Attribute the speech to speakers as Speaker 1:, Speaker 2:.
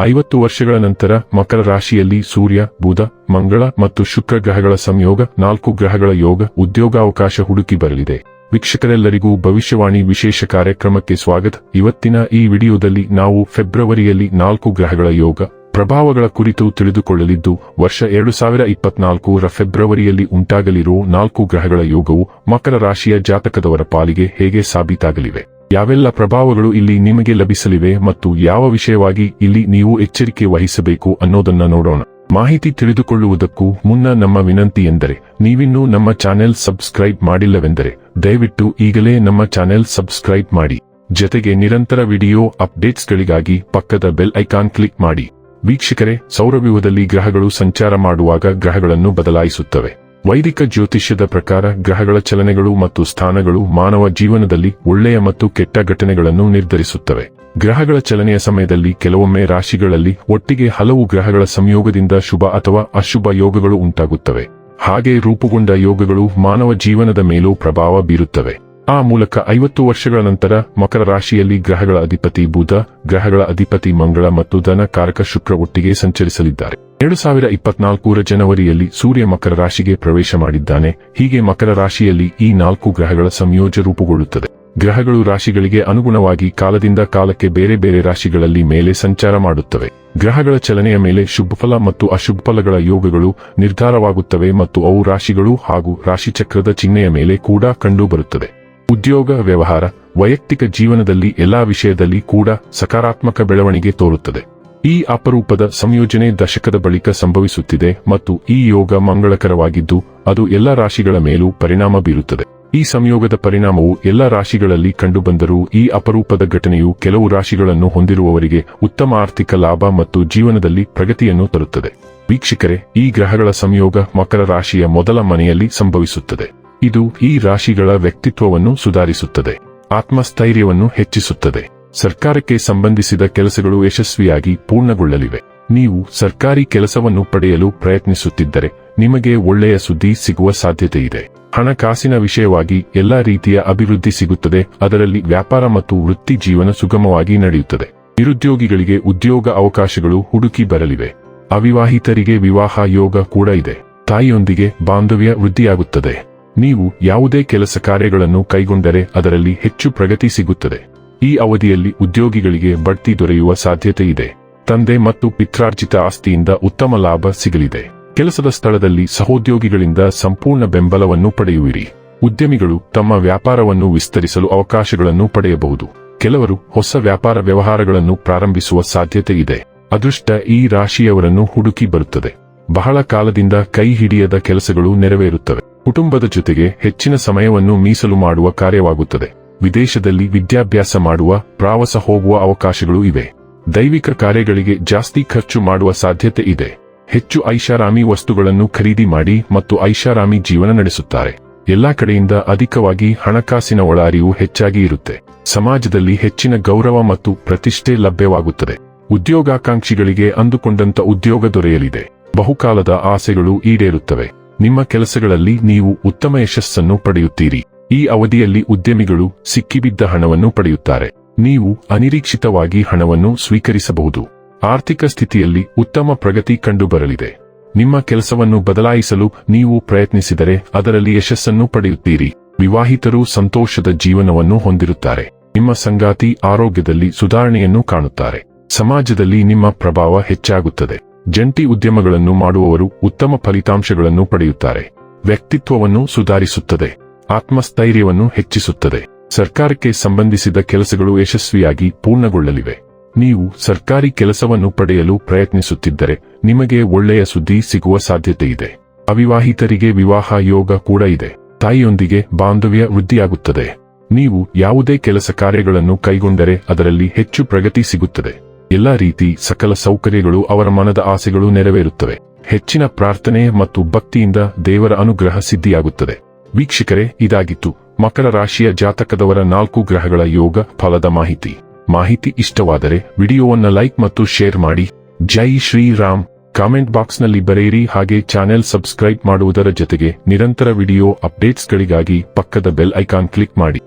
Speaker 1: ಐವತ್ತು ವರ್ಷಗಳ ನಂತರ ಮಕರ ರಾಶಿಯಲ್ಲಿ ಸೂರ್ಯ, ಬುಧ, ಮಂಗಳ ಮತ್ತು ಶುಕ್ರ ಗ್ರಹಗಳ ಸಂಯೋಗ, ನಾಲ್ಕು ಗ್ರಹಗಳ ಯೋಗ, ಉದ್ಯೋಗಾವಕಾಶ ಹುಡುಕಿ ಬರಲಿದೆ. ವೀಕ್ಷಕರೆಲ್ಲರಿಗೂ ಭವಿಷ್ಯವಾಣಿ ವಿಶೇಷ ಕಾರ್ಯಕ್ರಮಕ್ಕೆ ಸ್ವಾಗತ. ಇವತ್ತಿನ ಈ ವಿಡಿಯೋದಲ್ಲಿ ನಾವು ಫೆಬ್ರವರಿಯಲ್ಲಿ ನಾಲ್ಕು ಗ್ರಹಗಳ ಯೋಗ ಪ್ರಭಾವಗಳ ಕುರಿತು ತಿಳಿದುಕೊಳ್ಳಲಿದ್ದು, ವರ್ಷ ಎರಡು ಸಾವಿರ ಇಪ್ಪತ್ನಾಲ್ಕರ ಫೆಬ್ರವರಿಯಲ್ಲಿ ಉಂಟಾಗಲಿರೋ ನಾಲ್ಕು ಗ್ರಹಗಳ ಯೋಗವು ಮಕರ ರಾಶಿಯ ಜಾತಕದವರ ಪಾಲಿಗೆ ಹೇಗೆ ಸಾಬೀತಾಗಲಿವೆ? ಯಾವೆಲ್ಲ ಪ್ರಭಾವಗಳು ಇಲ್ಲಿ ನಿಮಗೆ ಲಭಿಸಲಿವೆ ಮತ್ತು ಯಾವ ವಿಷಯವಾಗಿ ಇಲ್ಲಿ ನೀವು ಎಚ್ಚರಿಕೆ ವಹಿಸಬೇಕು ಅನ್ನೋದನ್ನ ನೋಡೋಣ. ಮಾಹಿತಿ ತಿಳಿದುಕೊಳ್ಳುವುದಕ್ಕೂ ಮುನ್ನ ನಮ್ಮ ವಿನಂತಿ ಎಂದರೆ, ನೀವಿನ್ನೂ ನಮ್ಮ ಚಾನೆಲ್ ಸಬ್ಸ್ಕ್ರೈಬ್ ಮಾಡಿಲ್ಲವೆಂದರೆ, ದಯವಿಟ್ಟು ಈಗಲೇ ನಮ್ಮ ಚಾನೆಲ್ ಸಬ್ಸ್ಕ್ರೈಬ್ ಮಾಡಿ. ಜತೆಗೆ ನಿರಂತರ ವಿಡಿಯೋ ಅಪ್ಡೇಟ್ಸ್ಗಳಿಗಾಗಿ ಪಕ್ಕದ ಬೆಲ್ ಐಕಾನ್ ಕ್ಲಿಕ್ ಮಾಡಿ. ವೀಕ್ಷಕರೇ, ಸೌರವ್ಯೂಹದಲ್ಲಿ ಗ್ರಹಗಳು ಸಂಚಾರ ಮಾಡುವಾಗ ಗ್ರಹಗಳನ್ನು ಬದಲಾಯಿಸುತ್ತವೆ. ವೈದಿಕ ಜ್ಯೋತಿಷ್ಯದ ಪ್ರಕಾರ ಗ್ರಹಗಳ ಚಲನೆಗಳು ಮತ್ತು ಸ್ಥಾನಗಳು ಮಾನವ ಜೀವನದಲ್ಲಿ ಒಳ್ಳೆಯ ಮತ್ತು ಕೆಟ್ಟ ಘಟನೆಗಳನ್ನು ನಿರ್ಧರಿಸುತ್ತವೆ. ಗ್ರಹಗಳ ಚಲನೆಯ ಸಮಯದಲ್ಲಿ ಕೆಲವೊಮ್ಮೆ ರಾಶಿಗಳಲ್ಲಿ ಒಟ್ಟಿಗೆ ಹಲವು ಗ್ರಹಗಳ ಸಂಯೋಗದಿಂದ ಶುಭ ಅಥವಾ ಅಶುಭ ಯೋಗಗಳು ಉಂಟಾಗುತ್ತವೆ. ಹಾಗೆ ರೂಪುಗೊಂಡ ಯೋಗಗಳು ಮಾನವ ಜೀವನದ ಮೇಲೂ ಪ್ರಭಾವ ಬೀರುತ್ತವೆ. ಆ ಮೂಲಕ ಐವತ್ತು ವರ್ಷಗಳ ನಂತರ ಮಕರ ರಾಶಿಯಲ್ಲಿ ಗ್ರಹಗಳ ಅಧಿಪತಿ ಬುಧ, ಗ್ರಹಗಳ ಅಧಿಪತಿ ಮಂಗಳ ಮತ್ತು ಧನ ಕಾರಕ ಶುಕ್ರ ಒಟ್ಟಿಗೆ ಸಂಚರಿಸಲಿದ್ದಾರೆ. ಎರಡು ಸಾವಿರ ಇಪ್ಪತ್ನಾಲ್ಕರ ಜನವರಿಯಲ್ಲಿ ಸೂರ್ಯ ಮಕರ ರಾಶಿಗೆ ಪ್ರವೇಶ ಮಾಡಿದ್ದಾನೆ. ಹೀಗೆ ಮಕರ ರಾಶಿಯಲ್ಲಿ ಈ ನಾಲ್ಕು ಗ್ರಹಗಳ ಸಂಯೋಜ ರೂಪುಗೊಳ್ಳುತ್ತದೆ. ಗ್ರಹಗಳು ರಾಶಿಗಳಿಗೆ ಅನುಗುಣವಾಗಿ ಕಾಲದಿಂದ ಕಾಲಕ್ಕೆ ಬೇರೆ ಬೇರೆ ರಾಶಿಗಳಲ್ಲಿ ಮೇಲೆ ಸಂಚಾರ ಮಾಡುತ್ತವೆ. ಗ್ರಹಗಳ ಚಲನೆಯ ಮೇಲೆ ಶುಭಫಲ ಮತ್ತು ಅಶುಭಫಲಗಳ ಯೋಗಗಳು ನಿರ್ಧಾರವಾಗುತ್ತವೆ ಮತ್ತು ಅವು ರಾಶಿಗಳು ಹಾಗೂ ರಾಶಿಚಕ್ರದ ಚಿಹ್ನೆಯ ಮೇಲೆ ಕೂಡ ಕಂಡುಬರುತ್ತದೆ. ಉದ್ಯೋಗ, ವ್ಯವಹಾರ, ವೈಯಕ್ತಿಕ ಜೀವನದಲ್ಲಿ ಎಲ್ಲಾ ವಿಷಯದಲ್ಲಿ ಕೂಡ ಸಕಾರಾತ್ಮಕ ಬೆಳವಣಿಗೆ ತೋರುತ್ತದೆ. ಈ ಅಪರೂಪದ ಸಂಯೋಜನೆ ದಶಕದ ಬಳಿಕ ಸಂಭವಿಸುತ್ತಿದೆ ಮತ್ತು ಈ ಯೋಗ ಮಂಗಳಕರವಾಗಿದ್ದು, ಅದು ಎಲ್ಲ ರಾಶಿಗಳ ಮೇಲೂ ಪರಿಣಾಮ ಬೀರುತ್ತದೆ. ಈ ಸಂಯೋಗದ ಪರಿಣಾಮವು ಎಲ್ಲ ರಾಶಿಗಳಲ್ಲಿ ಕಂಡುಬಂದರೂ ಈ ಅಪರೂಪದ ಘಟನೆಯು ಕೆಲವು ರಾಶಿಗಳನ್ನು ಹೊಂದಿರುವವರಿಗೆ ಉತ್ತಮ ಆರ್ಥಿಕ ಲಾಭ ಮತ್ತು ಜೀವನದಲ್ಲಿ ಪ್ರಗತಿಯನ್ನು ತರುತ್ತದೆ. ವೀಕ್ಷಕರೇ, ಈ ಗ್ರಹಗಳ ಸಂಯೋಗ ಮಕರ ರಾಶಿಯ ಮೊದಲ ಮನೆಯಲ್ಲಿ ಸಂಭವಿಸುತ್ತದೆ. ಇದು ಈ ರಾಶಿಗಳ ವ್ಯಕ್ತಿತ್ವವನ್ನು ಸುಧಾರಿಸುತ್ತದೆ, ಆತ್ಮಸ್ಥೈರ್ಯವನ್ನು ಹೆಚ್ಚಿಸುತ್ತದೆ. ಸರ್ಕಾರಕ್ಕೆ ಸಂಬಂಧಿಸಿದ ಕೆಲಸಗಳು ಯಶಸ್ವಿಯಾಗಿ ಪೂರ್ಣಗೊಳ್ಳಲಿವೆ. ನೀವು ಸರ್ಕಾರಿ ಕೆಲಸವನ್ನು ಪಡೆಯಲು ಪ್ರಯತ್ನಿಸುತ್ತಿದ್ದರೆ ನಿಮಗೆ ಒಳ್ಳೆಯ ಸುದ್ದಿ ಸಿಗುವ ಸಾಧ್ಯತೆ ಇದೆ ಹಣಕಾಸಿನ ವಿಷಯವಾಗಿ ಎಲ್ಲಾ ರೀತಿಯ ಅಭಿವೃದ್ಧಿ ಸಿಗುತ್ತದೆ, ಅದರಲ್ಲಿ ವ್ಯಾಪಾರ ಮತ್ತು ವೃತ್ತಿ ಜೀವನ ಸುಗಮವಾಗಿ ನಡೆಯುತ್ತದೆ. ನಿರುದ್ಯೋಗಿಗಳಿಗೆ ಉದ್ಯೋಗ ಅವಕಾಶಗಳು ಹುಡುಕಿ ಬರಲಿವೆ. ಅವಿವಾಹಿತರಿಗೆ ವಿವಾಹ ಯೋಗ ಕೂಡ ಇದೆ. ತಾಯಿಯೊಂದಿಗೆ ಬಾಂಧವ್ಯ ವೃದ್ಧಿಯಾಗುತ್ತದೆ. ನೀವು ಯಾವುದೇ ಕೆಲಸ ಕಾರ್ಯಗಳನ್ನು ಕೈಗೊಂಡರೆ ಅದರಲ್ಲಿ ಹೆಚ್ಚು ಪ್ರಗತಿ ಸಿಗುತ್ತದೆ. ಈ ಅವಧಿಯಲ್ಲಿ ಉದ್ಯೋಗಿಗಳಿಗೆ ಬಡ್ತಿ ದೊರೆಯುವ ಸಾಧ್ಯತೆ ಇದೆ. ತಂದೆ ಮತ್ತು ಪಿತ್ರಾರ್ಜಿತ ಆಸ್ತಿಯಿಂದ ಉತ್ತಮ ಲಾಭ ಸಿಗಲಿದೆ. ಕೆಲಸದ ಸ್ಥಳದಲ್ಲಿ ಸಹೋದ್ಯೋಗಿಗಳಿಂದ ಸಂಪೂರ್ಣ ಬೆಂಬಲವನ್ನು ಪಡೆಯುವಿರಿ. ಉದ್ಯಮಿಗಳು ತಮ್ಮ ವ್ಯಾಪಾರವನ್ನು ವಿಸ್ತರಿಸಲು ಅವಕಾಶಗಳನ್ನು ಪಡೆಯಬಹುದು. ಕೆಲವರು ಹೊಸ ವ್ಯಾಪಾರ ವ್ಯವಹಾರಗಳನ್ನು ಪ್ರಾರಂಭಿಸುವ ಸಾಧ್ಯತೆ ಇದೆ. ಅದೃಷ್ಟ ಈ ರಾಶಿಯವರನ್ನು ಹುಡುಕಿ ಬರುತ್ತದೆ. ಬಹಳ ಕಾಲದಿಂದ ಕೈ ಹಿಡಿಯದ ಕೆಲಸಗಳು ನೆರವೇರುತ್ತವೆ. ಕುಟುಂಬದ ಜೊತೆಗೆ ಹೆಚ್ಚಿನ ಸಮಯವನ್ನು ಮೀಸಲು ಮಾಡುವ ಕಾರ್ಯವಾಗುತ್ತದೆ. ವಿದೇಶದಲ್ಲಿ ವಿದ್ಯಾಭ್ಯಾಸ ಮಾಡುವ, ಪ್ರವಾಸ ಹೋಗುವ ಅವಕಾಶಗಳು ಇವೆ. ದೈವಿಕ ಕಾರ್ಯಗಳಿಗೆ ಜಾಸ್ತಿ ಖರ್ಚು ಮಾಡುವ ಸಾಧ್ಯತೆ ಇದೆ. ಹೆಚ್ಚು ಐಷಾರಾಮಿ ವಸ್ತುಗಳನ್ನು ಖರೀದಿ ಮಾಡಿ ಮತ್ತು ಐಷಾರಾಮಿ ಜೀವನ ನಡೆಸುತ್ತಾರೆ. ಎಲ್ಲಾ ಕಡೆಯಿಂದ ಅಧಿಕವಾಗಿ ಹಣಕಾಸಿನ ಒಳಹರಿವು ಹೆಚ್ಚಾಗಿ ಇರುತ್ತೆ. ಸಮಾಜದಲ್ಲಿ ಹೆಚ್ಚಿನ ಗೌರವ ಮತ್ತು ಪ್ರತಿಷ್ಠೆ ಲಭ್ಯವಾಗುತ್ತದೆ. ಉದ್ಯೋಗಾಕಾಂಕ್ಷಿಗಳಿಗೆ ಅಂದುಕೊಂಡಂತ ಉದ್ಯೋಗ ದೊರೆಯಲಿದೆ. ಬಹುಕಾಲದ ಆಸೆಗಳು ಈಡೇರುತ್ತವೆ. ನಿಮ್ಮ ಕೆಲಸಗಳಲ್ಲಿ ನೀವು ಉತ್ತಮ ಯಶಸ್ಸನ್ನು ಪಡೆಯುತ್ತೀರಿ. ಈ ಅವಧಿಯಲ್ಲಿ ಉದ್ಯಮಿಗಳು ಸಿಕ್ಕಿಬಿದ್ದ ಹಣವನ್ನು ಪಡೆಯುತ್ತಾರೆ. ನೀವು ಅನಿರೀಕ್ಷಿತವಾಗಿ ಹಣವನ್ನು ಸ್ವೀಕರಿಸಬಹುದು. ಆರ್ಥಿಕ ಸ್ಥಿತಿಯಲ್ಲಿ ಉತ್ತಮ ಪ್ರಗತಿ ಕಂಡುಬರಲಿದೆ. ನಿಮ್ಮ ಕೆಲಸವನ್ನು ಬದಲಾಯಿಸಲು ನೀವು ಪ್ರಯತ್ನಿಸಿದರೆ ಅದರಲ್ಲಿ ಯಶಸ್ಸನ್ನು ಪಡೆಯುತ್ತೀರಿ. ವಿವಾಹಿತರು ಸಂತೋಷದ ಜೀವನವನ್ನು ಹೊಂದಿರುತ್ತಾರೆ. ನಿಮ್ಮ ಸಂಗಾತಿ ಆರೋಗ್ಯದಲ್ಲಿ ಸುಧಾರಣೆಯನ್ನು ಕಾಣುತ್ತಾರೆ. ಸಮಾಜದಲ್ಲಿ ನಿಮ್ಮ ಪ್ರಭಾವ ಹೆಚ್ಚಾಗುತ್ತದೆ. ಜಂಟಿ ಉದ್ಯಮಗಳನ್ನು ಮಾಡುವವರು ಉತ್ತಮ ಫಲಿತಾಂಶಗಳನ್ನು ಪಡೆಯುತ್ತಾರೆ. ವ್ಯಕ್ತಿತ್ವವನ್ನು ಸುಧಾರಿಸುತ್ತದೆ. ಆತ್ಮಸ್ಥೈರ್ಯವನ್ನು ಹೆಚ್ಚಿಸುತ್ತದೆ. ಸರ್ಕಾರಕ್ಕೆ ಸಂಬಂಧಿಸಿದ ಕೆಲಸಗಳು ಯಶಸ್ವಿಯಾಗಿ ಪೂರ್ಣಗೊಳ್ಳಲಿವೆ. ನೀವು ಸರ್ಕಾರಿ ಕೆಲಸವನ್ನು ಪಡೆಯಲು ಪ್ರಯತ್ನಿಸುತ್ತಿದ್ದರೆ ನಿಮಗೆ ಒಳ್ಳೆಯ ಸುದ್ದಿ ಸಿಗುವ ಸಾಧ್ಯತೆ ಇದೆ. ಅವಿವಾಹಿತರಿಗೆ ವಿವಾಹ ಯೋಗ ಕೂಡ ಇದೆ. ತಾಯಿಯೊಂದಿಗೆ ಬಾಂಧವ್ಯ ವೃದ್ಧಿಯಾಗುತ್ತದೆ. ನೀವು ಯಾವುದೇ ಕೆಲಸ ಕಾರ್ಯಗಳನ್ನು ಕೈಗೊಂಡರೆ ಅದರಲ್ಲಿ ಹೆಚ್ಚು ಪ್ರಗತಿ ಸಿಗುತ್ತದೆ. ಎಲ್ಲಾ ರೀತಿ ಸಕಲ ಸೌಕರ್ಯಗಳು ಅವರ ಮನದ ಆಸೆಗಳು ನೆರವೇರುತ್ತವೆ. ಹೆಚ್ಚಿನ ಪ್ರಾರ್ಥನೆ ಮತ್ತು ಭಕ್ತಿಯಿಂದ ದೇವರ ಅನುಗ್ರಹ ಸಿದ್ಧಿಯಾಗುತ್ತದೆ. ವೀಕ್ಷಕರೇ, ಇದಾಗಿತ್ತು ಮಕರ ರಾಶಿಯ ಜಾತಕದವರ ನಾಲ್ಕು ಗ್ರಹಗಳ ಯೋಗ ಫಲದ ಮಾಹಿತಿ. ಮಾಹಿತಿ ಇಷ್ಟವಾದರೆ ವಿಡಿಯೋವನ್ನು ಲೈಕ್ ಮತ್ತು ಶೇರ್ ಮಾಡಿ. ಜೈ ಶ್ರೀರಾಮ್. ಕಾಮೆಂಟ್ ಬಾಕ್ಸ್ನಲ್ಲಿ ಬರೆಯಿರಿ ಹಾಗೆ ಚಾನೆಲ್ ಸಬ್ಸ್ಕ್ರೈಬ್ ಮಾಡುವುದರ ಜೊತೆಗೆ ನಿರಂತರ ವಿಡಿಯೋ ಅಪ್ಡೇಟ್ಸ್ಗಳಿಗಾಗಿ ಪಕ್ಕದ ಬೆಲ್ ಐಕಾನ್ ಕ್ಲಿಕ್ ಮಾಡಿ.